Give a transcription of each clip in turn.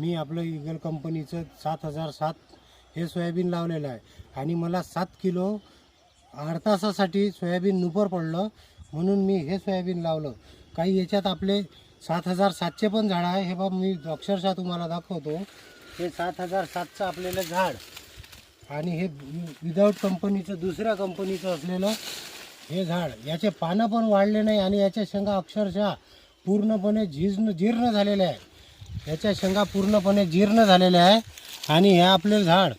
मी आपलं इगल कंपनीचं सात हजार सात हे सोयाबीन लावलेलं आहे. आणि मला सात किलो आठ तासासाठी सोयाबीन नुपर पडलं म्हणून मी हे सोयाबीन लावलं. काही याच्यात आपले सात हजार सातशे पण झाडं आहे. हे बाब मी अक्षरशः तुम्हाला दाखवतो. हे सात हजार सातचं आपल्याला झाड आणि हे विदाऊट कंपनीचं दुसऱ्या कंपनीचं असलेलं हे झाड. याचे पानं पण वाढले नाही आणि याच्या शेंगा अक्षरशः पूर्णपणे जीर्ण जीर्ण झालेले आहे याच्या शेंगा पूर्णपणे जीर्ण झालेल्या आहे. आणि हे आपले झाड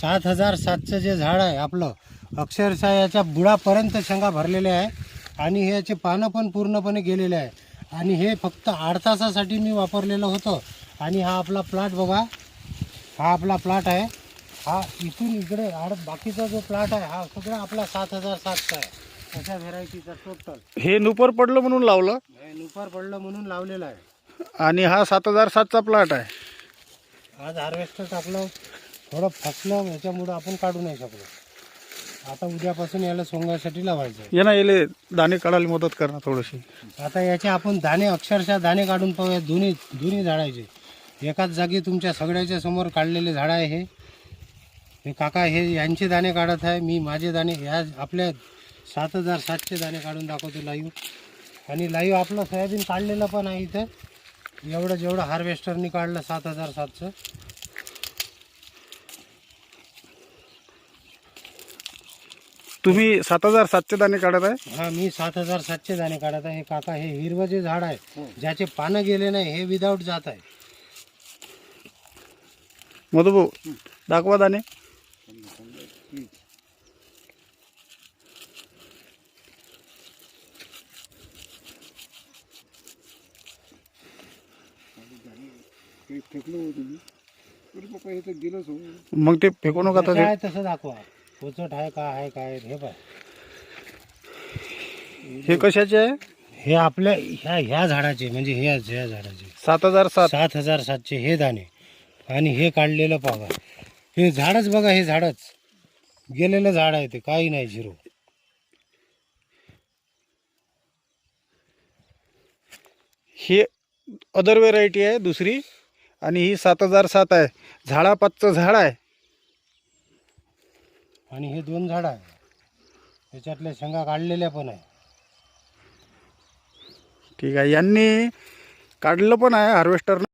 सात हजार सातचं जे झाड आहे आपलं अक्षरशः याच्या बुडापर्यंत शेंगा भरलेले आहे. आणि हे याचे पानं पण पूर्णपणे गेलेले आहे. आणि हे फक्त आठ तासासाठी मी वापरलेलं होतं. आणि हा आपला प्लॉट बघा हा आपला प्लॉट आहे. हा इथून इकडे आड बाकीचा जो प्लॉट आहे हा सगळा आपला सात हजार सातचा आहे. अशा व्हेरायटीचा टोटल हे नुपर पडलं म्हणून लावलं? हे नुपार पडलं म्हणून लावलेला आहे. आणि हा सात हजार सातचा प्लॉट आहे. आज हार्वेस्टर टाकलं थोडं फसलं याच्यामुळं आपण काढू नाही शकलो. आता उद्यापासून याला सोंगासाठी लावायचं. आहे. ये ना येले दाणे काढायला मदत कर ना थोडीशी. आता याचे आपण दाणे अक्षरशः दाणे काढून पाहूया दोन्ही दोन्ही झाडाचे. एकाच जागी तुमच्या सगळ्याच्या समोर काढलेले झाड आहे हे. हे काका हे यांचे दाणे काढत आहे मी माझे दाणे ह्या आपल्या सात हजार सातशे दाणे काढून दाखवतो लाईव्ह. आणि लाईव्ह आपलं सोयाबीन काढलेलं पण आहे इथं. एवढं जेवढं हार्वेस्टरनी काढलं सात हजार सातचं. तुम्ही सात हजार सातचे दाणे काढत आहे? हा मी सात हजार सातशे दाणे काढत आहे. हे काका हे हिरवं जे झाड आहे ज्याचे पानं गेले नाही हे विदाऊट जात आहे. मधुभाऊ दाखवा दाणे. मग ते फेकू नका आहे तसं दाखवा. पोचट आहे का आहे काय हे पाय हे कशाचे आहे? हे आपल्या ह्या ह्या झाडाचे म्हणजे ह्या ह्या झाडाचे. सात हजार सात. सात हजार सातशे हे दाणे. आणि हे काढलेलं पागा हे झाडच बघा हे झाडच. गेलेलं झाड आहे ते काही नाही झिरो. ही अदर व्हेरायटी आहे दुसरी. आणि ही सात हजार सात आहे. झाडापाचचं झाड आहे. आणि हे दोन झाड आहे. त्याच्यातल्या शेंगा काढलेल्या पण आहे. ठीक आहे. यांनी काढलं पण आहे हार्वेस्टर